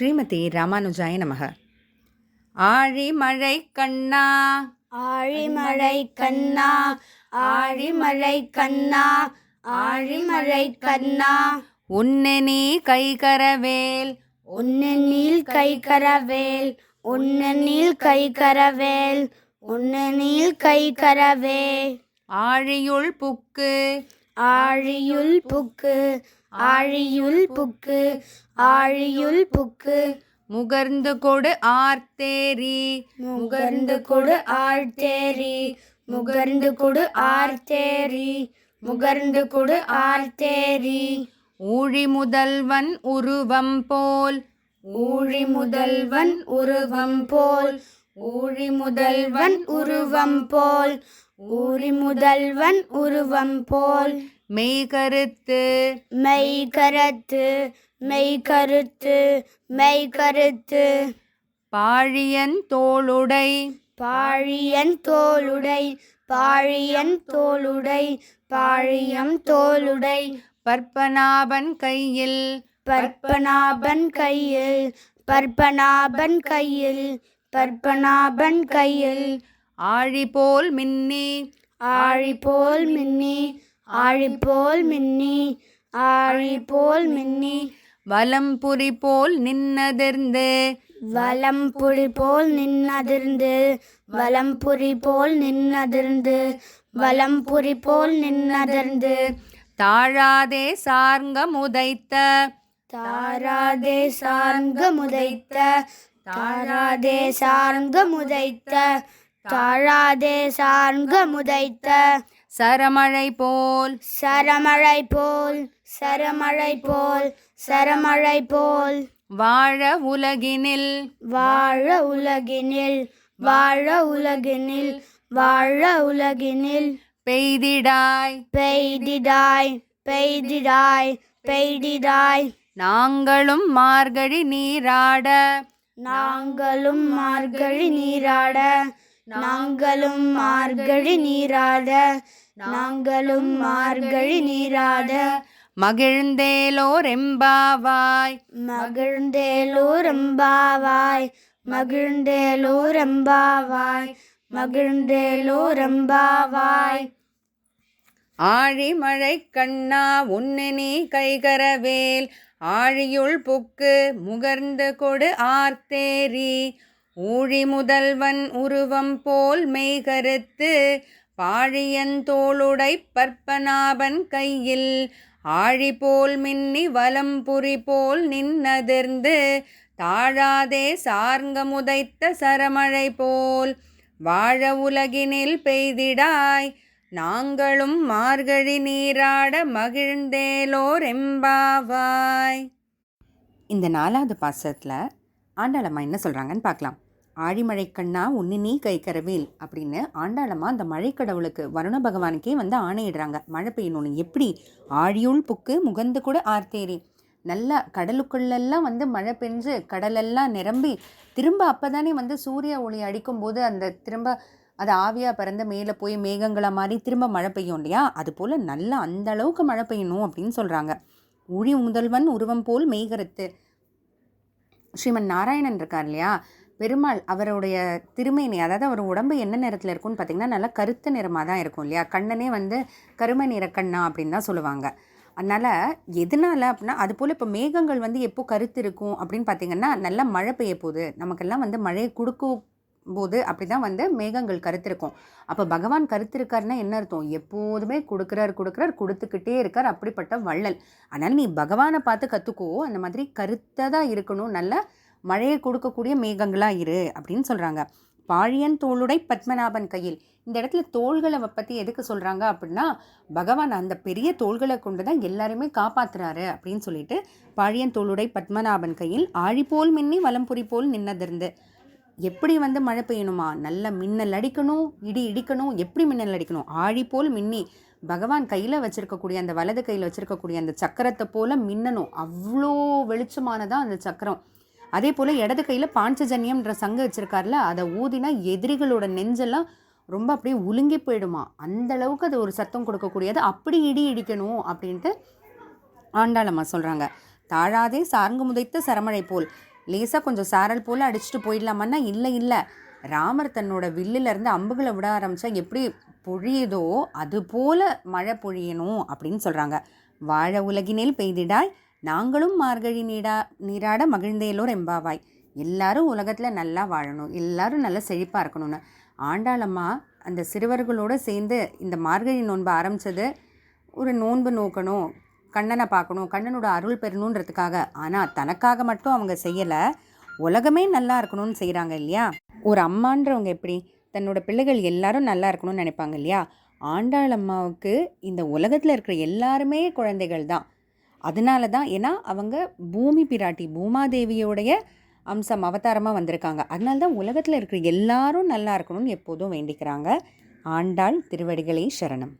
ஸ்ரீமதி ராமானுஜாய நமக. ஆழிமழை கண்ணா. ஆழிமழை கண்ணா. ஆழிமழை கண்ணா. ஆழிமழை கண்ணா. உன்னெனி கைகரவேல். உன்னனில் கை கரவேல் உன்னனில் கை கரவேல் உன்னனில் கை கரவே ஆழியுள் புக்கு. ஆழியுள் புக்கு. ஆழியுள் புக்கு ஆழியுள் புக்கு. முகர்ந்து கொடு ஆர்த்தேரி முகர்ந்து கொடு ஆழ்த்தேரி முகர்ந்து கொடு ஆர்த்தேரி முகர்ந்து கொடு ஆர்த்தேரி ஊழி முதல்வன் உருவம் போல். ஊழி முதல்வன் உருவம் போல். ஊழி முதல்வன் உருவம் போல். ஊழி முதல்வன் உருவம் போல். மெய் கருத்து மெய் கருத்து மெய் கருத்து மெய் கருத்து பாழியன் தோளுடை. பாழியன் தோளுடை பாழியன் தோளுடை பாழியம் தோளுடை. பற்பநாபன் கையில். பற்பநாபன் கையில் பற்பநாபன் கையில் பற்பநாபன் கையில். ஆழி போல் மின்னி. ஆழி போல் மின்னி ஆழி போல் மின்னி ஆழி போல் மின்னி. வலம்புரி போல் நின்னதிர்ந்து. வலம்புரி போல் நின்னதிர்ந்து. வலம்புரி போல் நின்னதிர்ந்து. வலம்புரி போல் நின்னதிர்ந்து. தாழாதே சார்ங்க முதைத்த தாராதே சார்ங்க முதைத்த தாராதே சார்ங்க முதைத்த தாழாதே சார்ங்க முதைத்த சரமழை போல் சரமழை போல் சரமழை போல் சரமழை போல் வாழ உலகினில். வாழ உலகினில் வாழ உலகினில் வாழ உலகினில். பெய்திடாய். பெய்திடாய் பெய்திடாய் பெய்திடாய். நாங்களும் மார்கழி நீராட. நாங்களும் மார்கழி நீராட. நாங்களும் மார்கழி நீராட நாங்களும் மார்கழி நீராட மகிழ்ந்தேலோர் எம்பாவாய் மகிழ்ந்தேலோரம்பாவாய் மகிழ்ந்தேலோரம்பாவாய் மகிழ்ந்தேலோரம்பாவாய். ஆழிமழை கண்ணா உன்னெனி கைகரவேல். ஆழியுள் புக்கு முகர்ந்து கொடு ஆர்த்தேரி. ஊழி முதல்வன் உருவம் போல் மெய்கருத்து பாழியந்தோளுடை பற்பநாபன் கையில் ஆழி போல் மின்னி வலம்புரி போல் நின்னதிர்ந்து தாழாதே சார்ங்க முதைத்த சரமழை போல் வாழ உலகினில் பெய்திடாய் நாங்களும் மார்கழி நீராட மகிழ்ந்தேலோர் எம்பாவாய். இந்த நாலாவது பாசத்தில் ஆண்டாளம்மா என்ன சொல்கிறாங்கன்னு பார்க்கலாம். ஆழிமழை கண்ணா உன்னு நீ கைக்கரவேல் அப்படின்னு ஆண்டாளம்மா அந்த மழைக்கடவுளுக்கு வருண பகவானுக்கே வந்து ஆணையிடுறாங்க. மழை பெய்யணும்னு எப்படி? ஆழியுள் புக்கு முகந்து கூட ஆர்த்தேரி நல்லா கடலுக்குள்ளெல்லாம் வந்து மழை பெஞ்சு கடலெல்லாம் நிரம்பி திரும்ப அப்போ தானே வந்து சூரிய ஒளி அடிக்கும்போது அந்த திரும்ப அது ஆவியாக பறந்து மேலே போய் மேகங்களாக மாதிரி திரும்ப மழை பெய்யும் இல்லையா? அது போல் நல்லா அந்த அளவுக்கு மழை பெய்யணும் அப்படின்னு சொல்கிறாங்க ஒளி முதல்வன் உருவம் போல் மேகரத்து. ஸ்ரீமன் நாராயணன் இருக்கார் இல்லையா? பெருமாள் அவருடைய திருமேனி அதாவது அவர் உடம்பு என்ன நிறத்தில் இருக்கும்னு பார்த்திங்கன்னா நல்லா கருத்த நிறமாக தான் இருக்கும் இல்லையா? கண்ணனே வந்து கருமை நிற கண்ணா அப்படின்னு தான் சொல்லுவாங்க. அதனால் எதனால் அப்படின்னா அது போல் இப்போ மேகங்கள் வந்து எப்போ கருத்து இருக்கும் அப்படின்னு பார்த்திங்கன்னா நல்லா மழை பெய்ய போகுது நமக்கெல்லாம் வந்து மழையை கொடுக்கும் போது அப்படி தான் வந்து மேகங்கள் கருத்திருக்கும். அப்போ பகவான் கருத்திருக்காருன்னா என்ன அர்த்தம்? எப்போதுமே கொடுக்குறார் கொடுக்குறார் கொடுத்துக்கிட்டே இருக்கார் அப்படிப்பட்ட வள்ளல். அதனால் நீ பகவானை பார்த்து கற்றுக்கோ அந்த மாதிரி கருத்ததாக இருக்கணும் நல்ல மழையை கொடுக்கக்கூடிய மேகங்களாக இரு அப்படின்னு சொல்கிறாங்க பாழியன் தோளுடை பத்மநாபன் கையில். இந்த இடத்துல தோள்களை பற்றி எதுக்கு சொல்கிறாங்க அப்படின்னா பகவான் அந்த பெரிய தோள்களை கொண்டு தான் எல்லாருமே காப்பாற்றுறாரு அப்படின்னு சொல்லிட்டு பாழியன் தோளுடை பத்மநாபன் கையில் ஆழிப்போல் மின்னி வலம்புரி போல் நின்னதிருந்து. எப்படி வந்து மழை பெய்யணுமா? நல்ல மின்னல் அடிக்கணும் இடி இடிக்கணும் எப்படி மின்னல் அடிக்கணும்? ஆழி போல் மின்னி. பகவான் கையில் வச்சுருக்கக்கூடிய அந்த வலது கையில் வச்சுருக்கக்கூடிய அந்த சக்கரத்தை போல் மின்னணும். அவ்வளோ வெளிச்சமானதான் அந்த சக்கரம். அதே போல் இடது கையில் பாஞ்சஜன்யம்ன்ற சங்கு வச்சிருக்காருல அதை ஊதினா எதிரிகளோட நெஞ்செல்லாம் ரொம்ப அப்படியே உலுங்கி போயிடுமா? அந்த அளவுக்கு அது ஒரு சத்தம் கொடுக்கக்கூடியது. அப்படி இடி இடிக்கணும் அப்படின்ட்டு ஆண்டாளம்மா சொல்கிறாங்க தாழாதே சார்ந்து முதைத்த சரமழை போல். லேசாக கொஞ்சம் சாரல் போல் அடிச்சுட்டு போயிடலாமான்னா இல்லை இல்லை. ராமர் தன்னோட வில்லிலேருந்து அம்புகளை விட ஆரம்பித்தா எப்படி பொழியுதோ அது போல மழை பொழியணும் அப்படின்னு சொல்கிறாங்க வாழ உலகினில் பெய்திடாய் நாங்களும் மார்கழி நீடா நீராட மகிழ்ந்தேலோர் எம்பாவாய். எல்லாரும் உலகத்தில் நல்லா வாழணும் எல்லாரும் நல்லா செழிப்பாக இருக்கணும்னு. ஆண்டாளம்மா அந்த சிறுவர்களோடு சேர்ந்து இந்த மார்கழி நோன்பை ஆரம்பித்தது ஒரு நோன்பு நோக்கணும் கண்ணனை பார்க்கணும் கண்ணனோட அருள் பெறணுன்றதுக்காக. ஆனால் தனக்காக மட்டும் அவங்க செய்யலை. உலகமே நல்லா இருக்கணும்னு செய்கிறாங்க இல்லையா? ஒரு அம்மான்றவங்க எப்படி? தன்னோட பிள்ளைகள் எல்லாரும் நல்லா இருக்கணும்னு நினைப்பாங்க இல்லையா? ஆண்டாள் அம்மாவுக்கு இந்த உலகத்தில் இருக்கிற எல்லாருமே குழந்தைகள் தான். அதனால தான் ஏன்னா அவங்க பூமி பிராட்டி பூமாதேவியோடைய அம்சம் அவதாரமாக வந்திருக்காங்க. அதனால தான் உலகத்தில் இருக்கிற எல்லாரும் நல்லா இருக்கணும்னு எப்போதும் வேண்டிக்கிறாங்க. ஆண்டாள் திருவடிகளே சரணம்.